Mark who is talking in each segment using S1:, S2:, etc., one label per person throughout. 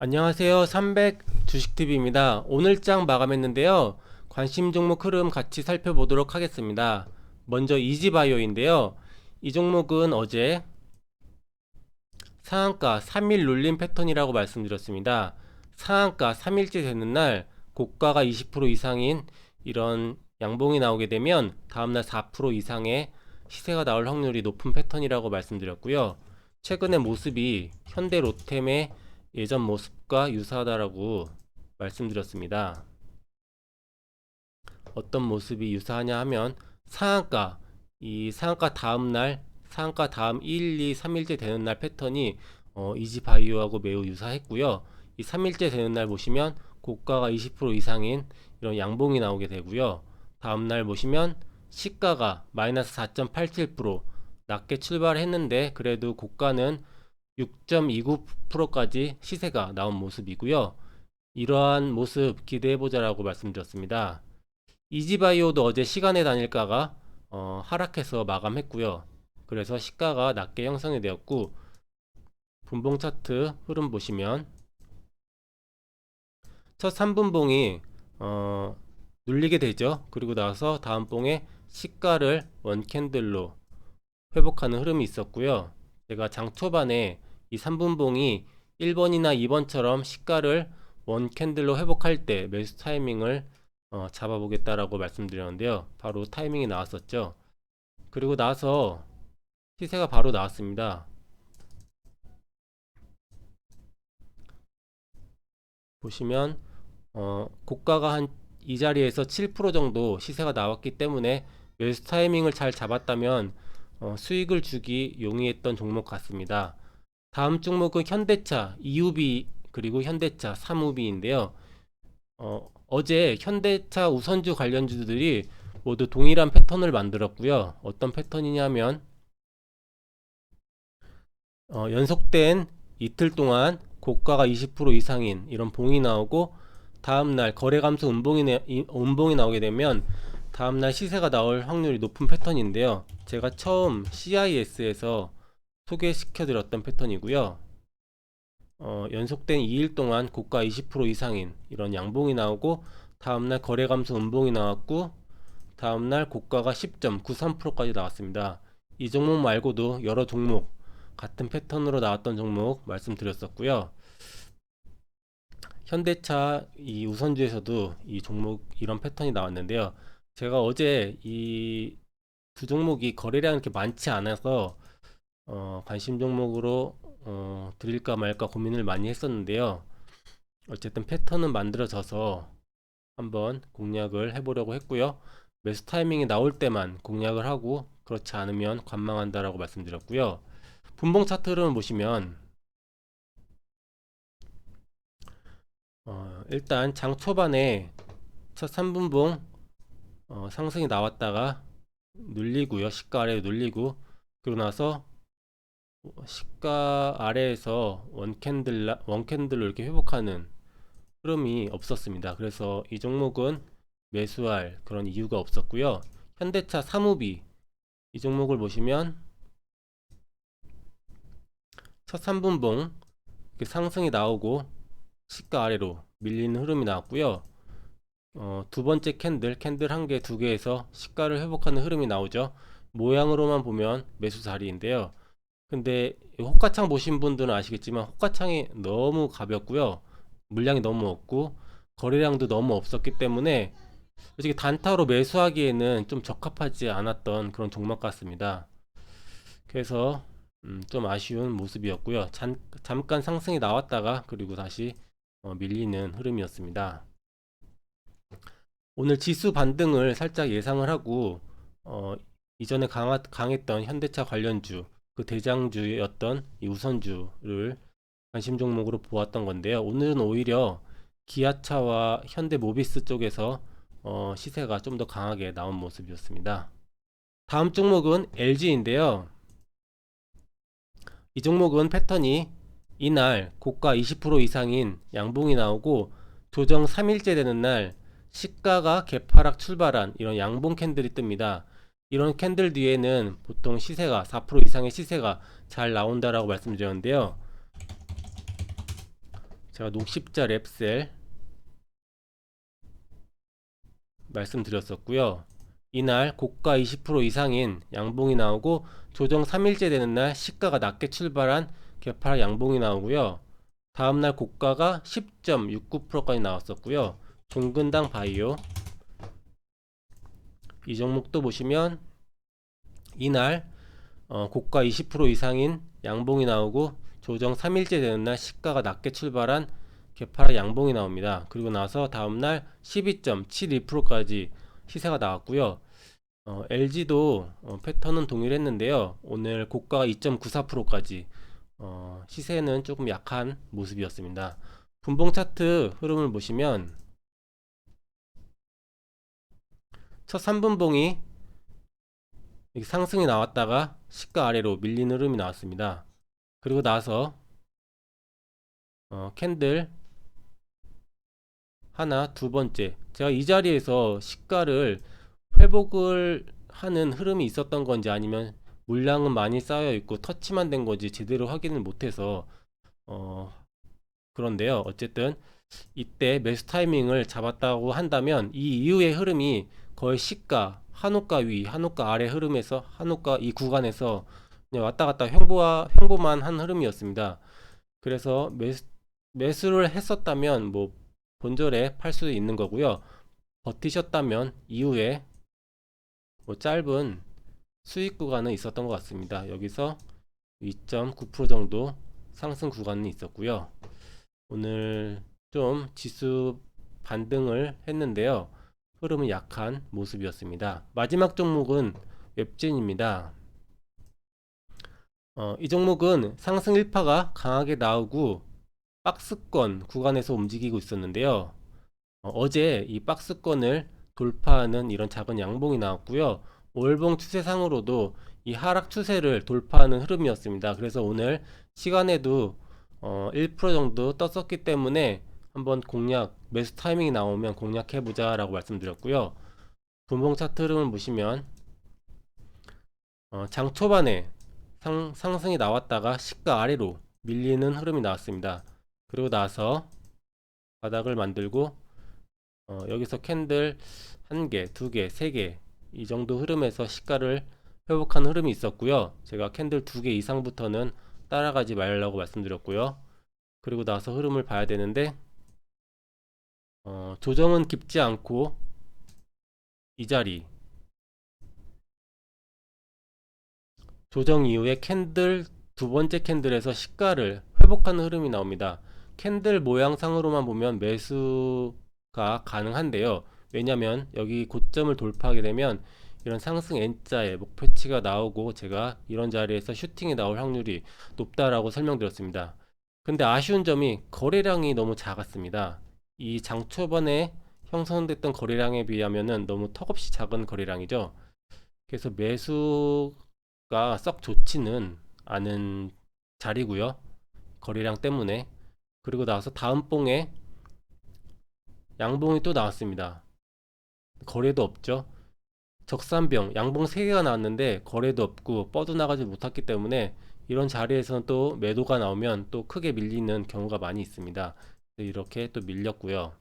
S1: 안녕하세요. 300 주식TV입니다. 오늘 장 마감했는데요. 관심 종목 흐름 같이 살펴보도록 하겠습니다. 먼저 이지바이오인데요. 이 종목은 어제 상한가 3일 눌림 패턴이라고 말씀드렸습니다. 상한가 3일째 되는 날 고가가 20% 이상인 이런 양봉이 나오게 되면 다음날 4% 이상의 시세가 나올 확률이 높은 패턴이라고 말씀드렸고요. 최근의 모습이 현대 로템의 예전 모습과 유사하다라고 말씀드렸습니다. 어떤 모습이 유사하냐 하면 상한가, 이 상한가 다음 날, 상한가 다음 1, 2, 3일째 되는 날 패턴이 어, 이지바이오하고 매우 유사했고요. 이 3일째 되는 날 보시면 고가가 20% 이상인 이런 양봉이 나오게 되고요. 다음 날 보시면 시가가 마이너스 4.87% 낮게 출발했는데 그래도 고가는 6.29%까지 시세가 나온 모습이고요. 이러한 모습 기대해보자라고 말씀드렸습니다. 이지바이오도 어제 시간의 단일가가 어, 하락해서 마감했고요. 그래서 시가가 낮게 형성이 되었고 분봉 차트 흐름 보시면 첫 3분봉이 어, 눌리게 되죠. 그리고 나서 다음 봉에 시가를 원캔들로 회복하는 흐름이 있었고요. 제가 장 초반에 이 3분봉이 1번이나 2번처럼 시가를 원 캔들로 회복할 때 매수 타이밍을 어, 잡아보겠다라고 말씀드렸는데요. 바로 타이밍이 나왔었죠. 그리고 나서 시세가 바로 나왔습니다. 보시면 어, 고가가 한 이 자리에서 7% 정도 시세가 나왔기 때문에 매수 타이밍을 잘 잡았다면 어, 수익을 주기 용이했던 종목 같습니다. 다음 종목은 현대차, 2우비 그리고 현대차, 3우비인데요. 어, 어제 현대차 우선주 관련주들이 모두 동일한 패턴을 만들었고요. 어떤 패턴이냐면 어, 연속된 이틀 동안 고가가 20% 이상인 이런 봉이 나오고 다음날 거래 감소 음봉이, 내- 이- 음봉이 나오게 되면 다음날 시세가 나올 확률이 높은 패턴인데요. 제가 처음 CIS에서 소개시켜 드렸던 패턴이고요. 어, 연속된 2일 동안 고가 20% 이상인 이런 양봉이 나오고 다음날 거래 감소 음봉이 나왔고 다음날 고가가 10.93%까지 나왔습니다. 이 종목 말고도 여러 종목 같은 패턴으로 나왔던 종목 말씀드렸었고요. 현대차 이 우선주에서도 이 종목 이런 패턴이 나왔는데요. 제가 어제 이 두 종목이 거래량이 이렇게 많지 않아서 어, 관심 종목으로 어, 드릴까 말까 고민을 많이 했었는데요. 어쨌든 패턴은 만들어져서 한번 공략을 해보려고 했고요. 매수 타이밍이 나올 때만 공략을 하고 그렇지 않으면 관망한다라고 말씀드렸고요. 분봉 차트 흐름을 보시면 어, 일단 장 초반에 첫 3분봉 어, 상승이 나왔다가 눌리고요. 시가 아래에 눌리고 그러고 나서 시가 아래에서 원캔들 원캔들로 이렇게 회복하는 흐름이 없었습니다. 그래서 이 종목은 매수할 그런 이유가 없었고요. 현대차 3우비 이 종목을 보시면 첫 3분봉 이렇게 상승이 나오고 시가 아래로 밀리는 흐름이 나왔고요. 어, 두 번째 캔들, 캔들 한 개, 두 개에서 시가를 회복하는 흐름이 나오죠. 모양으로만 보면 매수 자리인데요. 근데 이 호가창 보신 분들은 아시겠지만 호가창이 너무 가볍고요. 물량이 너무 없고 거래량도 너무 없었기 때문에 솔직히 단타로 매수하기에는 좀 적합하지 않았던 그런 종목 같습니다. 그래서 음, 좀 아쉬운 모습이었고요. 잠, 잠깐 상승이 나왔다가 그리고 다시 어, 밀리는 흐름이었습니다. 오늘 지수 반등을 살짝 예상을 하고 어, 이전에 강하, 강했던 현대차 관련주 그 대장주였던 이 우선주를 관심 종목으로 보았던 건데요. 오늘은 오히려 기아차와 현대 모비스 쪽에서 어, 시세가 좀 더 강하게 나온 모습이었습니다. 다음 종목은 LG인데요. 이 종목은 패턴이 이날 고가 20% 이상인 양봉이 나오고 조정 3일째 되는 날 시가가 개파락 출발한 이런 양봉 캔들이 뜹니다. 이런 캔들 뒤에는 보통 시세가 4% 이상의 시세가 잘 나온다라고 말씀드렸는데요. 제가 녹십자 랩셀 말씀드렸었고요. 이날 고가 20% 이상인 양봉이 나오고 조정 3일째 되는 날 시가가 낮게 출발한 개파락 양봉이 나오고요. 다음날 고가가 10.69%까지 나왔었고요. 종근당 바이오 이 종목도 보시면 이날 어, 고가 20% 이상인 양봉이 나오고 조정 3일째 되는 날 시가가 낮게 출발한 개파락 양봉이 나옵니다. 그리고 나서 다음날 12.71%까지 시세가 나왔고요. 어, LG도 어, 패턴은 동일했는데요. 오늘 고가가 2.94%까지 어, 시세는 조금 약한 모습이었습니다. 분봉 차트 흐름을 보시면 첫 3분봉이 이렇게 상승이 나왔다가 시가 아래로 밀리는 흐름이 나왔습니다. 그리고 나서 어, 캔들 하나 두 번째 제가 이 자리에서 시가를 회복을 하는 흐름이 있었던 건지 아니면 물량은 많이 쌓여 있고 터치만 된 건지 제대로 확인을 못해서 어 그런데요 어쨌든 이때 매수 타이밍을 잡았다고 한다면 이 이후의 흐름이 거의 시가 한우가 위 한우가 아래 흐름에서 한우가 이 구간에서 왔다 갔다 횡보와 횡보만 한 흐름이었습니다 그래서 매수 매수를 했었다면 뭐 본절에 팔 수도 있는 거고요. 버티셨다면 이후에 뭐 짧은 수익 구간은 있었던 것 같습니다. 여기서 2.9% 정도 상승 구간은 있었고요. 오늘 좀 지수 반등을 했는데요. 흐름은 약한 모습이었습니다. 마지막 종목은 웹진입니다. 어, 이 종목은 상승 1파가 강하게 나오고 박스권 구간에서 움직이고 있었는데요. 어, 제이 박스권을 돌파하는 이런 작은 양봉이 나왔고요. 월봉 추세상으로도 이 하락 추세를 돌파하는 흐름이었습니다. 그래서 오늘 시간에도 어, 1% 정도 떴었기 때문에 한번 공략 매수 타이밍이 나오면 공략해 보자 라고 말씀드렸고요. 분봉 차트 흐름을 보시면 어, 장 초반에 상, 상승이 나왔다가 시가 아래로 밀리는 흐름이 나왔습니다. 그리고 나서 바닥을 만들고 어, 여기서 캔들 한 개, 두 개, 세 개 이 정도 흐름에서 시가를 회복한 흐름이 있었고요. 제가 캔들 두 개 이상부터는 따라가지 말라고 말씀드렸고요. 그리고 나서 흐름을 봐야 되는데 어, 조정은 깊지 않고 이 자리 조정 이후에 캔들 두 번째 캔들에서 시가를 회복하는 흐름이 나옵니다. 캔들 모양상으로만 보면 매수가 가능한데요. 왜냐면 여기 고점을 돌파하게 되면 이런 상승 N자의 목표치가 나오고 제가 이런 자리에서 슈팅이 나올 확률이 높다라고 설명드렸습니다. 근데 아쉬운 점이 거래량이 너무 작았습니다. 이 장 초반에 형성됐던 거래량에 비하면은 너무 턱없이 작은 거래량이죠. 그래서 매수가 썩 좋지는 않은 자리고요. 거래량 때문에 그리고 나서 다음 봉에 양봉이 또 나왔습니다. 거래도 없죠. 적산병 양봉 3개가 나왔는데 거래도 없고 뻗어나가지 못했기 때문에 이런 자리에서는 또 매도가 나오면 또 크게 밀리는 경우가 많이 있습니다. 이렇게 또 밀렸고요.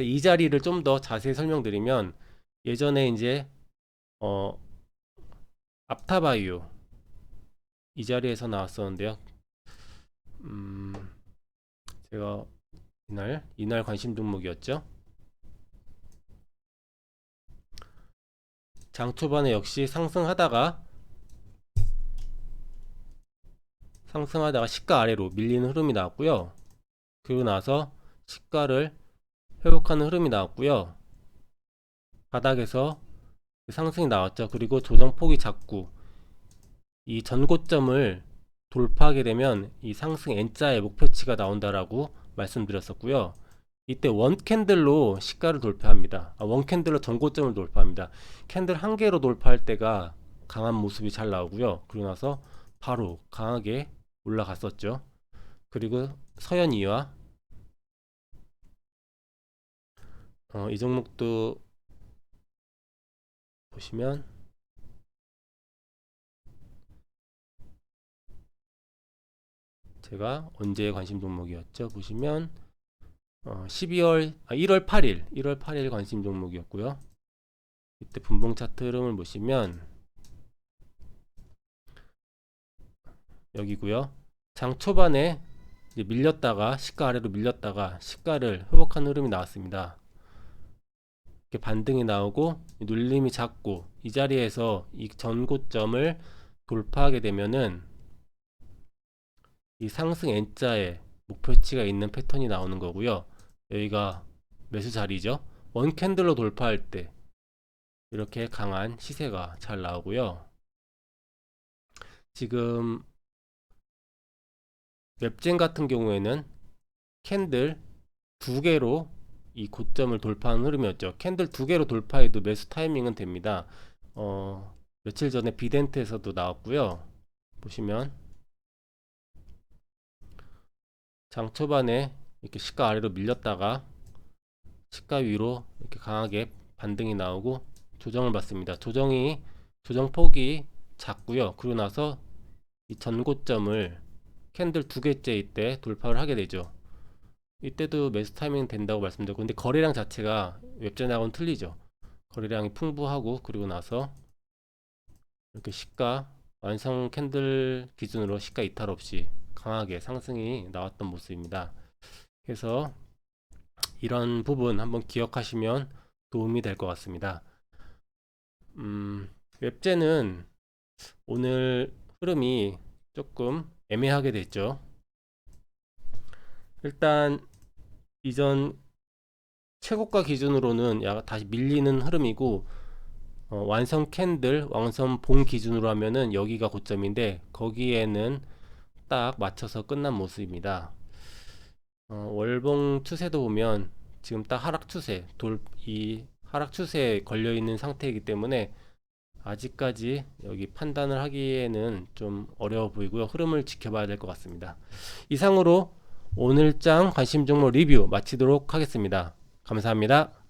S1: 이 자리를 좀 더 자세히 설명드리면 예전에 이제 어 앞타바이오 이 자리에서 나왔었는데요. 음 제가 이날 이날 관심 종목이었죠. 장 초반에 역시 상승하다가 상승하다가 시가 아래로 밀리는 흐름이 나왔고요. 그리고 나서 시가를 회복하는 흐름이 나왔고요. 바닥에서 상승이 나왔죠. 그리고 조정폭이 작고 이 전고점을 돌파하게 되면 이 상승 N자의 목표치가 나온다라고 말씀드렸었고요. 이때 원 캔들로 시가를 돌파합니다. 아, 원 캔들로 전고점을 돌파합니다. 캔들 한 개로 돌파할 때가 강한 모습이 잘 나오고요. 그러고 나서 바로 강하게 올라갔었죠. 그리고 서현이와 어, 이 종목도 보시면 제가 언제 관심 종목이었죠? 보시면 어, 12월 아, 1월 8일 1월 8일 관심 종목이었고요. 이때 분봉 차트 흐름을 보시면 여기고요. 장 초반에 이제 밀렸다가 시가 아래로 밀렸다가 시가를 회복한 흐름이 나왔습니다. 이렇게 반등이 나오고 눌림이 작고 이 자리에서 이 전고점을 돌파하게 되면은 이 상승 N자에 목표치가 있는 패턴이 나오는 거고요. 여기가 매수 자리죠. 원 캔들로 돌파할 때 이렇게 강한 시세가 잘 나오고요. 지금 웹젠 같은 경우에는 캔들 두 개로 이 고점을 돌파한 흐름이었죠. 캔들 두 개로 돌파해도 매수 타이밍은 됩니다. 어, 며칠 전에 비덴트에서도 나왔고요. 보시면 장 초반에 이렇게 시가 아래로 밀렸다가 시가 위로 이렇게 강하게 반등이 나오고 조정을 받습니다. 조정이 조정 폭이 작고요. 그러고 나서 이 전고점을 캔들 두 개째 이때 돌파를 하게 되죠. 이때도 매수 타이밍 된다고 말씀드렸고 근데 거래량 자체가 웹전하고는 틀리죠. 거래량이 풍부하고 그리고 나서 이렇게 시가 완성 캔들 기준으로 시가 이탈 없이 강하게 상승이 나왔던 모습입니다. 그래서 이런 부분 한번 기억하시면 도움이 될 것 같습니다. 음, 웹제는 오늘 흐름이 조금 애매하게 됐죠. 일단 이전 최고가 기준으로는 약 다시 밀리는 흐름이고 어, 완성 캔들 완성 봉 기준으로 하면은 여기가 고점인데 거기에는 딱 맞춰서 끝난 모습입니다. 어, 월봉 추세도 보면 지금 딱 하락 추세 돌 이 하락 추세에 걸려 있는 상태이기 때문에 아직까지 여기 판단을 하기에는 좀 어려워 보이고요. 흐름을 지켜봐야 될 것 같습니다. 이상으로 오늘장 관심 종목 리뷰 마치도록 하겠습니다. 감사합니다.